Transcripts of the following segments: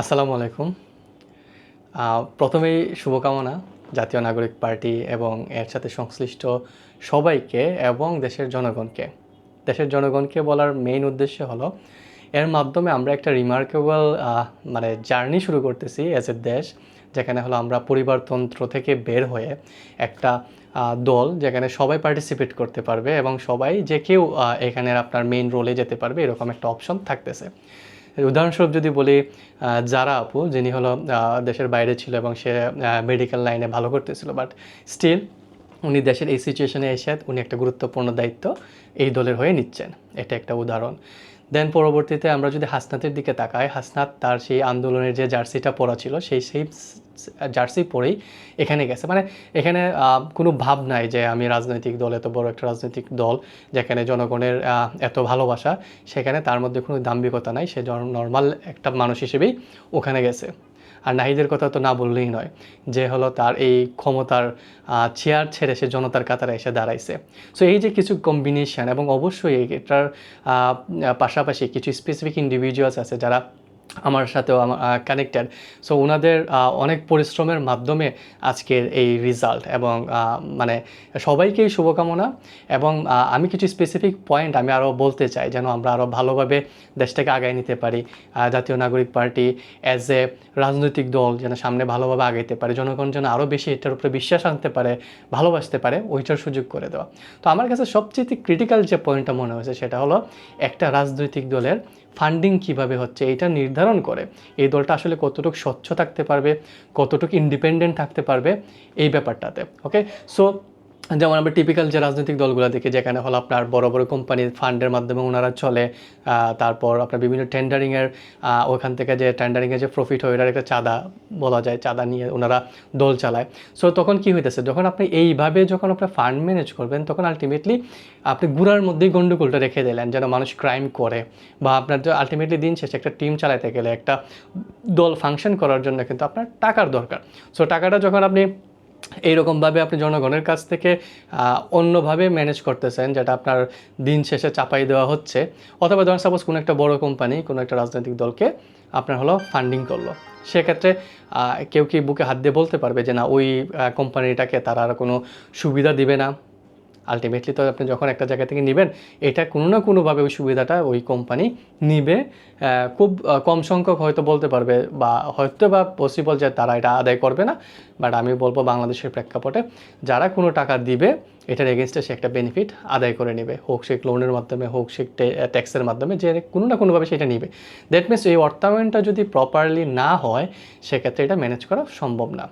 আসসালামু আলাইকুম। প্রথমেই শুভকামনা জাতীয় নাগরিক পার্টি এবং এর সাথে সংশ্লিষ্ট সবাইকে এবং দেশের জনগণকে। দেশের জনগণকে বলার মেইন উদ্দেশ্য হলো এর মাধ্যমে আমরা একটা রিমার্কেবল মানে জার্নি শুরু করতেছি অ্যাজ এ দেশ যেখানে হলো আমরা পরিবারতন্ত্র থেকে বের হয়ে একটা দল যেখানে সবাই পার্টিসিপেট করতে পারবে এবং সবাই যে কেউ আহ, এখানে আপনার মেইন রোলে যেতে পারবে এরকম একটা অপশন থাকতেছে। উদাহরণস্বরূপ যদি বলি যারা আপু, যিনি হলো দেশের বাইরে ছিল এবং সে মেডিকেল লাইনে ভালো করতেছিল বাট স্টিল উনি দেশের এই সিচুয়েশনে এসে উনি একটা গুরুত্বপূর্ণ দায়িত্ব এই দলের হয়ে নিচ্ছেন। এটা একটা উদাহরণ। দেন পরবর্তীতে আমরা যদি হাসনাতের দিকে তাকাই, হাসনাত তার সেই আন্দোলনের যে জার্সিটা পরা ছিল, সেই সেই জার্সি পরেই এখানে গেছে। মানে এখানে কোনো ভাব নাই যে আমি রাজনৈতিক দল, এত বড় একটা রাজনৈতিক দল যেখানে জনগণের এত ভালোবাসা, সেখানে তার মধ্যে কোনো দাম্ভিকতা নাই, সে নর্মাল একটা মানুষ হিসেবেই ওখানে গেছে। আর নাহিদের কথা তো না বললেই নয় যে হলো তার এই ক্ষমতার চেয়ার ছেড়ে সে জনতার কাতারে এসে দাঁড়াইছে। সো এই যে কিছু কম্বিনেশন এবং অবশ্যই এটার পাশাপাশি কিছু স্পেসিফিক ইন্ডিভিজুয়ালস আছে যারা আমার সাথেও আমার কানেক্টেড সো ওনাদের অনেক পরিশ্রমের মাধ্যমে আজকের এই রেজাল্ট এবং মানে সবাইকেই শুভকামনা এবং আমি কিছু স্পেসিফিক পয়েন্ট আমি আরও বলতে চাই যেন আমরা আরও ভালোভাবে দেশটাকে আগায় নিতে পারি জাতীয় নাগরিক পার্টি অ্যাজ এ রাজনৈতিক দল যেন সামনে ভালোভাবে আগাইতে পারে, জনগণ যেন আরও বেশি এটার উপরে বিশ্বাস আনতে পারে, ভালোবাসতে পারে, ওইটার সুযোগ করে দেওয়া। তো আমার কাছে সবচেয়ে ক্রিটিক্যাল যে পয়েন্টটা মনে হয়েছে সেটা হলো একটা রাজনৈতিক দলের ফান্ডিং কীভাবে হচ্ছে, এটা নির্ধারণ করে। এই দলটা আসলে কতটুকু স্বচ্ছ থাকতে পারবে, কতটুকু ইন্ডিপেন্ডেন্ট থাকতে পারবে, এই ব্যাপারটাতে ওকে সো যেমন আমরা টিপিক্যাল যে রাজনৈতিক দলগুলো দেখি, যেখানে হলো আপনার বড় বড় কোম্পানির ফান্ডের মাধ্যমে ওনারা চলে তারপর আপনার বিভিন্ন টেন্ডারিংয়ের ওখান থেকে যে টেন্ডারিংয়ে যে প্রফিট হয় ওটার একটা চাঁদা বলা যায়, চাঁদা নিয়ে ওনারা দল চালায়। সো তখন কি হইতেছে, যখন আপনি এইভাবে যখন আপনার ফান্ড ম্যানেজ করবেন, তখন আলটিমেটলি আপনি গুড়ার মধ্যেই গন্ডগোলটা রেখে দিলেন, যেন মানুষ ক্রাইম করে। বা আপনার যে আলটিমেটলি দিন শেষে একটা টিম চালাতে গেলে একটা দল ফাংশন করার জন্য কিন্তু আপনার টাকার দরকার। সো টাকাটা যখন আপনি এইরকমভাবে আপনি জনগণের কাছ থেকে অন্যভাবে ম্যানেজ করতেছেন যেটা আপনার দিন শেষে চাপাই দেওয়া হচ্ছে। অথবা ধরেন সাপোজ কোনো একটা বড় কোম্পানি কোনো একটা রাজনৈতিক দলকে আপনার হলো ফান্ডিং করল। সেক্ষেত্রে কেউ কি বুকে হাত দিয়ে বলতে পারবে যে না, ওই কোম্পানিটাকে তারা আর কোনো সুবিধা দিবে না? আলটিমেটলি তো আপনি যখন একটা জায়গা থেকে নেবেন, এটা কোনো না কোনোভাবে ওই সুবিধাটা ওই কোম্পানি নিবে। খুব কম সংখ্যক হয়তো বলতে পারবে বা হয়তো বা পসিবল যে তারা এটা আদায় করবে না বাট আমি বলব বাংলাদেশের প্রেক্ষাপটে যারা কোনো টাকা দিবে, এটার এগেনস্টে সে একটা বেনিফিট আদায় করে নেবে, হোক সে লোনের মাধ্যমে, হোক সে ট্যাক্সের মাধ্যমে, যে কোনো না কোনোভাবে সেটা নিবে। দ্যাট মিনস এই অর্থায়নটা যদি প্রপারলি না হয়, সেক্ষেত্রে এটা ম্যানেজ করা সম্ভব না।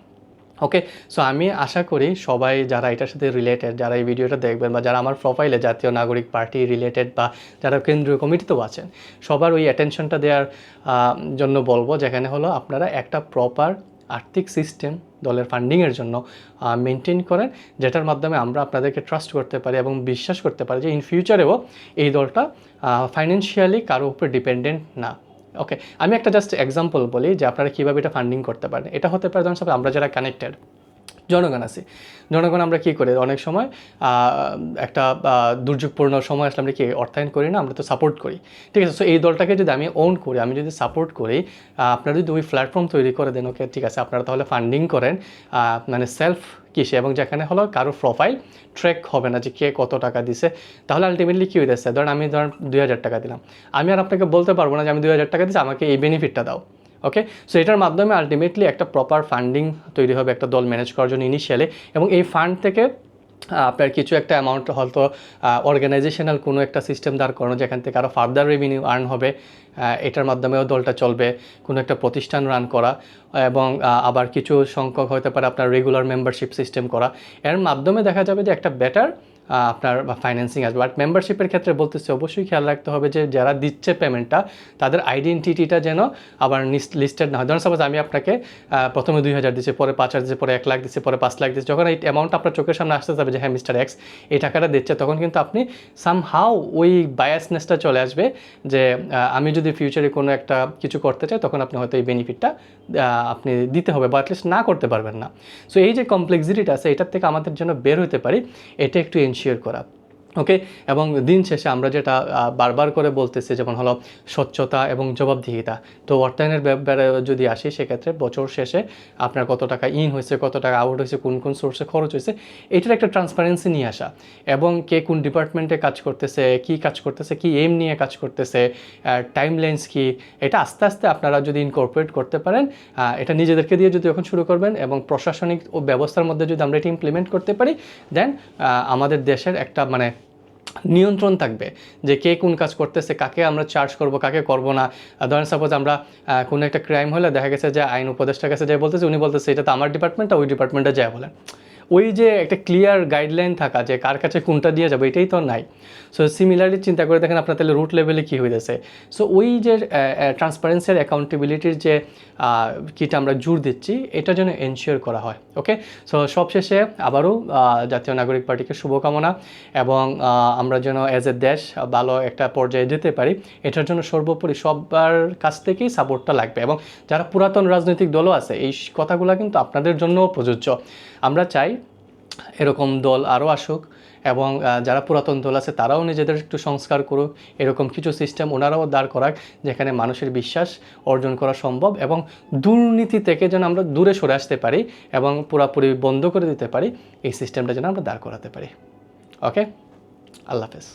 ওকে সো আমি আশা করি সবাই যারা এটার সাথে রিলেটেড যারা এই ভিডিওটা দেখবেন বা যারা আমার প্রোফাইলে জাতীয় নাগরিক পার্টি রিলেটেড বা যারা কেন্দ্রীয় কমিটিতেও আছেন, সবার ওই অ্যাটেনশনটা দেওয়ার জন্য বলব যেখানে হলো আপনারা একটা প্রপার আর্থিক সিস্টেম দলের ফান্ডিংয়ের জন্য মেনটেন করেন, যেটার মাধ্যমে আমরা আপনাদেরকে ট্রাস্ট করতে পারি এবং বিশ্বাস করতে পারি যে ইন ফিউচারেও এই দলটা ফাইন্যান্সিয়ালি কারও উপর ডিপেন্ডেন্ট না। ওকে আমি একটা জাস্ট এক্সাম্পল বলি যে আপনারা কীভাবে এটা ফান্ডিং করতে পারেন। এটা হতে পারে যেমন আমরা যারা কানেক্টেড জনগণ আছে। জনগণ আমরা কী করি? অনেক সময় একটা দুর্যোগপূর্ণ সময় আসলে আমরা কি অর্থায়ন করি না? আমরা তো সাপোর্ট করি। ঠিক আছে? সো এই দলটাকে যদি আমি ওন করি, আমি যদি সাপোর্ট করি আপনারা যদি ওই প্ল্যাটফর্ম তৈরি করে দেন ওকে ঠিক আছে, আপনারা তাহলে ফান্ডিং করেন মানে সেলফ কিসে? এবং যেখানে হলো কারও প্রোফাইল ট্র্যাক হবে না যে কে কত টাকা দিছে। তাহলে আলটিমেটলি কী হইতেছে? ধরেন আমি ধরেন দুই হাজার টাকা দিলাম। আমি আর আপনাকে বলতে পারব না যে আমি দুই হাজার টাকা দিচ্ছি আমাকে এই বেনিফিটটা দাও। ওকে সো এটার মাধ্যমে আলটিমেটলি একটা প্রপার ফান্ডিং তৈরি হবে, একটা দল ম্যানেজ করার জন্য ইনিশিয়ালি এবং এই ফান্ড থেকে আপনার কিছু একটা অ্যামাউন্ট হয়তো অর্গানাইজেশনাল কোনো একটা সিস্টেম দাঁড় করানো, যেখান থেকে আরও ফার্দার রেভিনিউ আর্ন হবে এটার মাধ্যমেও দলটা চলবে, কোনো একটা প্রতিষ্ঠান রান করা এবং আবার কিছু সংখ্যক হতে পারে আপনার রেগুলার মেম্বারশিপ সিস্টেম করা। এর মাধ্যমে দেখা যাবে যে একটা বেটার আপনার ফাইন্যান্সিং আসবে। বাট মেম্বারশিপের ক্ষেত্রে বলতেছি, অবশ্যই খেয়াল রাখতে হবে যে যারা দিচ্ছে পেমেন্টটা তাদের আইডেন্টিটিটা যেন আবার লিস্টেড না হয়। ধরুন সাপোজ আমি আপনাকে প্রথমে দুই হাজার দিচ্ছি পরে পাঁচ হাজার দিচ্ছি পরে এক লাখ দিচ্ছে পরে পাঁচ লাখ দিচ্ছে যখন এই অ্যামাউন্ট আপনার চোখের সামনে আসতে যাবে যে হ্যাঁ মিস্টার এক্স এই টাকাটা দিচ্ছে, তখন কিন্তু আপনি সাম হাউ ওই বায়াসনেসটা চলে আসবে যে আমি যদি ফিউচারে কোনো একটা কিছু করতে চাই, তখন আপনি হয়তো এই বেনিফিটটা আপনি দিতে হবে বা অ্যাটলিস্ট না করতে পারবেন না। সো এই যে কমপ্লেক্সিটিটা আছে, এটার থেকে আমাদের জন্য বের হতে পারি, এটা একটু এনশিওর করা। ওকে এবং দিন শেষে আমরা যেটা বারবার করে বলতেছি, যেমন হলো স্বচ্ছতা এবং জবাবদিহিতা। তো অর্থায়নের ব্যাপারে যদি আসি, সেক্ষেত্রে বছর শেষে আপনার কত টাকা ইন হয়েছে, কত টাকা আউট হয়েছে, কোন কোন সোর্সে খরচ হয়েছে, এটার একটা ট্রান্সপারেন্সি নিয়ে আসা। এবং কে কোন ডিপার্টমেন্টে কাজ করতেছে, কি কাজ করতেছে, কি এম নিয়ে কাজ করতেছে টাইম লেন্স কি, এটা আস্তে আস্তে আপনারা যদি ইনকর্পোরেট করতে পারেন এটা নিজেদেরকে দিয়ে যদি এখন শুরু করবেন এবং প্রশাসনিক ও ব্যবস্থার মধ্যে যদি আমরা এটা ইমপ্লিমেন্ট করতে পারি দেন আমাদের দেশের একটা মানে নিয়ন্ত্রণ থাকবে যে কে কোন কাজ করতেছে, কাকে আমরা চার্জ করব, কাকে করব না। ধরেন সাপোজ আমরা কোনো একটা ক্রাইম হলে দেখা গেছে যে আইন উপদেষ্টার কাছে যাই বলতেছে, উনি বলতেছে, এটা তো আমার ডিপার্টমেন্টটা ওই ডিপার্টমেন্টে যায় বলেন। ওই যে একটা ক্লিয়ার গাইডলাইন থাকা যে কার কাছে কোনটা দিয়ে যাবে, এটাই তো নাই। সো সিমিলারলি চিন্তা করে দেখেন আপনার তাহলে রুট লেভেলে কী হইতেছে। সো ওই যে ট্রান্সপারেন্সি আর অ্যাকাউন্টেবিলিটির যে কিটা আমরা জোর দিচ্ছি, এটা যেন এনশিওর করা হয় ওকে সো সবশেষে আবারও জাতীয় নাগরিক পার্টিকে শুভকামনা এবং আমরা যেন অ্যাজ এ দেশ ভালো একটা পর্যায়ে যেতে পারি, এটার জন্য সর্বোপরি সবার কাছ থেকেই সাপোর্টটা লাগবে এবং যারা পুরাতন রাজনৈতিক দলও আছে, এই কথাগুলো কিন্তু আপনাদের জন্যও প্রযোজ্য। আমরা চাই এরকম দল আরও আসুক এবং যারা পুরাতন দল আছে তারাও নিজেদের একটু সংস্কার করুক, এরকম কিছু সিস্টেম ওনারাও দাঁড় করাক যেখানে মানুষের বিশ্বাস অর্জন করা সম্ভব এবং দুর্নীতি থেকে যেন আমরা দূরে সরে আসতে পারি এবং পুরাপুরি বন্ধ করে দিতে পারি, এই সিস্টেমটা যেন আমরা দাঁড় করাতে পারি। ওকে আল্লাহ হাফেজ।